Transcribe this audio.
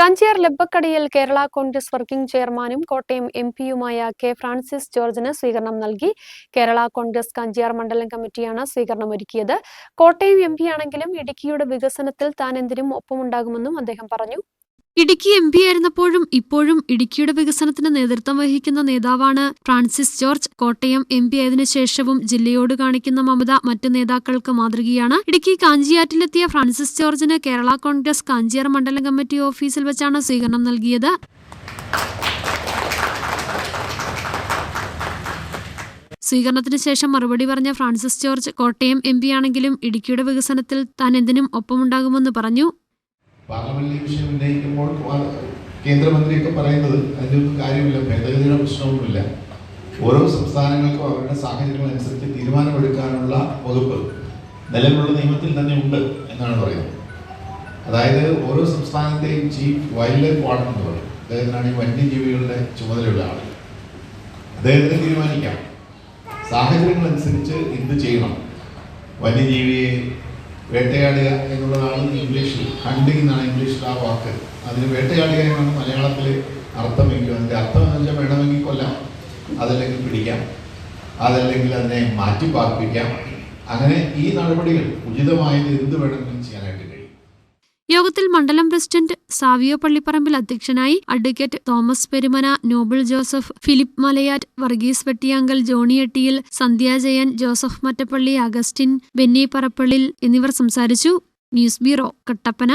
കാഞ്ചിയാർ ലബ്ബക്കടയിൽ Kerala Congress working ചെയർമാനും Kottayam M പിയുമായ കെ ഫ്രാൻസിസ് ജോർജിന് സ്വീകരണം നൽകി. കേരള കോൺഗ്രസ് കഞ്ചിയാർ മണ്ഡലം കമ്മിറ്റിയാണ് സ്വീകരണം ഒരുക്കിയത്. കോട്ടയം എം പിയാണെങ്കിലും ഇടുക്കിയുടെ വികസനത്തിൽ താൻ എന്തിനും ഒപ്പമുണ്ടാകുമെന്നും അദ്ദേഹം പറഞ്ഞു. ഇടുക്കി എം പി ആയിരുന്നപ്പോഴും ഇപ്പോഴും ഇടുക്കിയുടെ വികസനത്തിന് നേതൃത്വം വഹിക്കുന്ന നേതാവാണ് Francis George. Kottayam M P ആയതിനു ശേഷവും ജില്ലയോട് കാണിക്കുന്ന മമത മറ്റ് നേതാക്കൾക്ക് മാതൃകയാണ്. ഇടുക്കി കാഞ്ചിയാറ്റിലെത്തിയ ഫ്രാൻസിസ് ജോർജിന് കേരള കോൺഗ്രസ് കാഞ്ചിയാർ മണ്ഡലം കമ്മിറ്റി ഓഫീസിൽ വെച്ചാണ് സ്വീകരണം നൽകിയത്. സ്വീകരണത്തിന് ശേഷം മറുപടി പറഞ്ഞ Francis George Kottayam M P ആണെങ്കിലും ഇടുക്കിയുടെ വികസനത്തിൽ താൻ എന്തിനും ഒപ്പമുണ്ടാകുമെന്ന് പറഞ്ഞു. പാർലമെന്റിൽ വിഷയം ഉന്നയിക്കുമ്പോൾ കേന്ദ്രമന്ത്രിയൊക്കെ പറയുന്നത് അതിനൊന്നും കാര്യമില്ല ഭേദഗതിയുടെ പ്രശ്നവുമില്ല ഓരോ സംസ്ഥാനങ്ങൾക്കും അവരുടെ സാഹചര്യങ്ങൾ അനുസരിച്ച് തീരുമാനമെടുക്കാനുള്ള വകുപ്പ് നിലവിലുള്ള നിയമത്തിൽ തന്നെ ഉണ്ട് എന്നാണ് പറയുന്നത്. അതായത് ഓരോ സംസ്ഥാനത്തെയും ചീഫ് വൈൽഡ് ലൈഫ് വാർഡൻ എന്ന് പറയും. അദ്ദേഹത്തിനാണ് ഈ വന്യജീവികളുടെ ചുമതലയുള്ള ആൾ അദ്ദേഹത്തിന് തീരുമാനിക്കാം. സാഹചര്യങ്ങൾ അനുസരിച്ച് എന്ത് ചെയ്യണം? വന്യജീവിയെ വേട്ടയാടുക എന്നുള്ളതാണ് ഇംഗ്ലീഷിൽ ഹണ്ടിങ് എന്നാണ് ഇംഗ്ലീഷിൽ ആ വാക്ക്. അതിന് വേട്ടയാടുക എന്നാണ് മലയാളത്തിൽ അർത്ഥമെങ്കിലും അതിന്റെ അർത്ഥം എന്ന് വെച്ചാൽ വേണമെങ്കിൽ കൊല്ലാം. അതല്ലെങ്കിൽ പിടിക്കാം. അതല്ലെങ്കിൽ അതിനെ മാറ്റി പാർപ്പിക്കാം അങ്ങനെ ഈ നടപടികൾ ഉചിതമായത് എന്ത് വേണമെങ്കിലും ചെയ്യാനായിട്ട് കഴിയും. യോഗത്തിൽ മണ്ഡലം പ്രസിഡന്റ് സാവിയോ പള്ളിപ്പറമ്പിൽ അധ്യക്ഷനായി advocate Thomas Perumana Noble Joseph Philip Malayattu Varghese Vettiyankal Johny Ettiyil Sandhya Jayan Joseph Mattappally Augustine Benny Parappallil എന്നിവർ സംസാരിച്ചു. News bureau Kattappana.